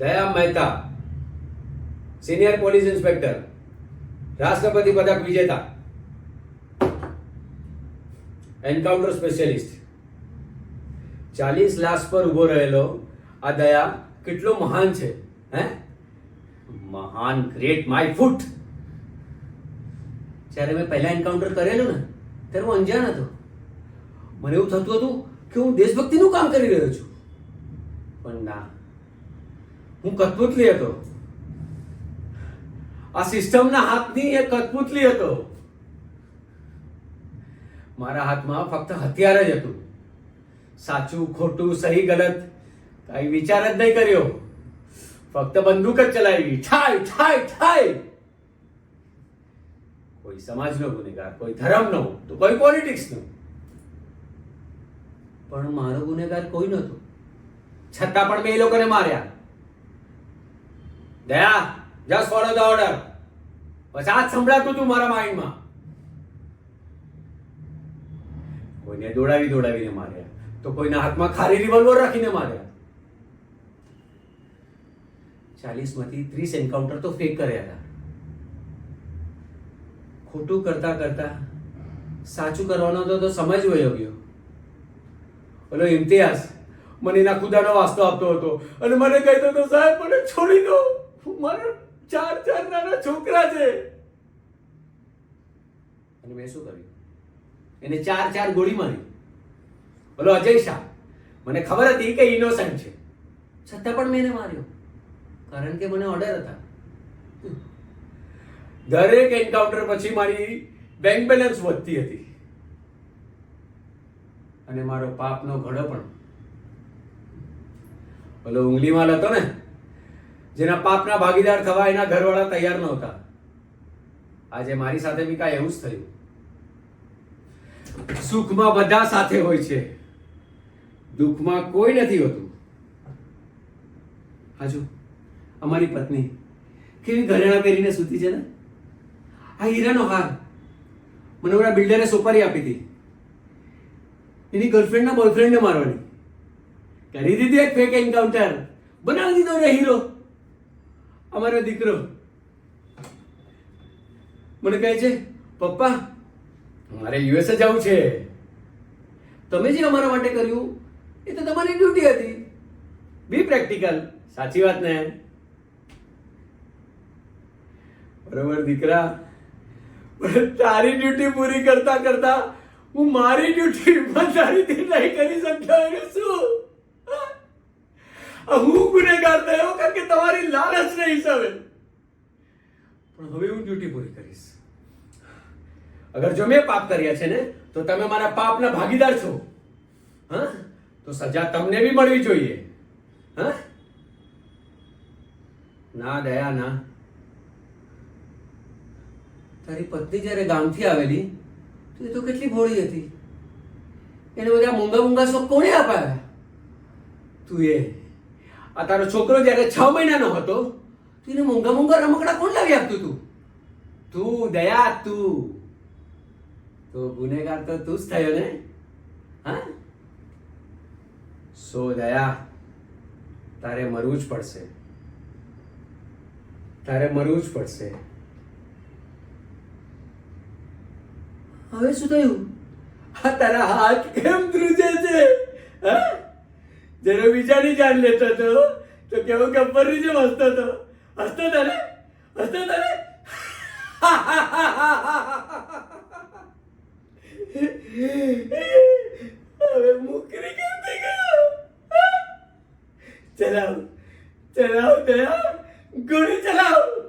દયા Mehta, senior police inspector, રાષ્ટ્રપતિ પદક વિજેતા, એન્કાઉન્ટર સ્પેશિયલિસ્ટ. ચાલીસ લાખ પર ઊભો રહેલો આ દયા કેટલો મહાન છે, હે? મહાન ગ્રેટ માય ફૂટ જ્યારે મેં પહેલા એન્કાઉન્ટર કરેલું ને, ત્યારે હું અંજાન હતો. મને એવું થતું હતું કે હું દેશભક્તિનું કામ કરી રહ્યો છું. પણ ના. હું કઠપૂતલી હતો. આ સિસ્ટમના હાથની એક કઠપૂતલી હતો. મારા હાથમાં ફક્ત હથિયાર જ હતું. સાચું, ખોટું, સહી, ગલત કઈ વિચાર જ નહીં કર્યો. ફક્ત બંદૂક જ ચલાવી. ઠાય ઠાય ઠાય! કોઈ સમાજનો ગુનેગાર, કોઈ ધર્મનો, તો કોઈ પોલિટિક્સનો પણ મારો ગુનેગાર કોઈ નહોતો. છતાં પણ મેં એ લોકોને માર્યા. દયા જસ્ટ ફોલો ધ ઓર્ડર પછી આ સંભળાતું હતું મારા માઇન્ડમાં કોઈને દોડાવી દોડાવીને માર્યા. તો કોઈના હાથમાં ખાલી રિવોલ્વર રાખીને માર્યા. ચાલીસમાંથી ત્રીસ એન્કાઉન્ટર તો ફેક કર્યા હતા. ખોટું કરતા કરતા સાચું કરવાનો હતો તો સમજ વયો ગયો. ઓલો ઇમ્તિયાઝ મને એના ખુદાનો વાસ્તો આપતો હતો અને મને કહેતો હતો, સાહેબ, મને છોડી દો. મારા ચાર ચાર નાના છોકરા છે. અને મેં શું કર્યું? એને ચાર ચાર ગોળી મારી. બોલો, અજય શાહ, મને ખબર હતી કે ઇનોસન્ટ છે. છતાં પણ મેં એને માર્યો. કારણ કે મને ઓર્ડર હતા. દરેક એન્કાઉન્ટર પછી મારી બેંક બેલેન્સ વધતી હતી. અને મારો પાપનો ઘડો પણ. ઓલો ઉંગલીમાલ હતો ને? જેના પાપના ભાગીદાર થવા એના ઘરવાળા તૈયાર નહોતા. આજે મારી સાથે બી કાંઈ એવું જ થયું. સુખમાં બધા સાથે હોય છે. દુઃખમાં કોઈ નથી હોતું. હાજુ અમારી પત્ની કેવી ઘરેણા પહેરીને સૂતી છે ને? આ હીરાનો હાર મને ઓલા બિલ્ડરે સોપારી આપી હતી. એની ગર્લફ્રેન્ડના બોયફ્રેન્ડને મારવાની. કરી દીધી એક ફેક એન્કાઉન્ટર બનાવી દીધો હીરો. અમારો દીકરો. મને કહે છે, પપ્પા, મારે યુએસએ જવું છે. તમે જે અમારા માટે કર્યું, એ તો તમારી ડ્યુટી હતી. બી પ્રેક્ટિકલ સાચી વાત ને? બરોબર, દીકરા. તારી ડ્યુટી પૂરી કરતા કરતા હું મારી ડ્યુટી ઈમાનદારીથી નહીં કરી શક્યો એનું શું? આ હું ગુનેગાર થયો કારણ કે તમારી લાલચના હિસાબે? પણ હવે હું ડ્યુટી પૂરી કરીશ. અગર જો મેં પાપ કર્યા છે ને, તો તમે મારા પાપના ભાગીદાર છો. હા? તો સજા તમને બી મળવી જોઈએ. હા? ના, દયા, ના. તારી પત્ની જ્યારે ગામથી આવેલી, તો એ તો કેટલી ભોળી હતી. એને બધા મૂંગા મૂંગા શોખ કોણે અપાયા? તું એ આ તારો છોકરો જ્યારે છ મહિનાનો હતો તો મોંઘા મૂંગા રમકડા કોણ લાવી આપતું તું? તું દયા તું. તો ગુનેગાર તો તું જ થયો ને? હા? સો દયા તારે મરવું જ પડશે. તારે મરવું જ પડશે. હવે શું થયું? આ તારા હાથ કેમ ધ્રુજે છે? હા? જ્યારે બીજાની જાન લેતો હતો તો કેવો ગબ્બરની જેમ હસતો હતો હસતો હતો ને હસતો હતો ને હવે મુકરી કેમ થઈ ગયો ચલાવ ચલાવ દયા ગોળી ચલાવ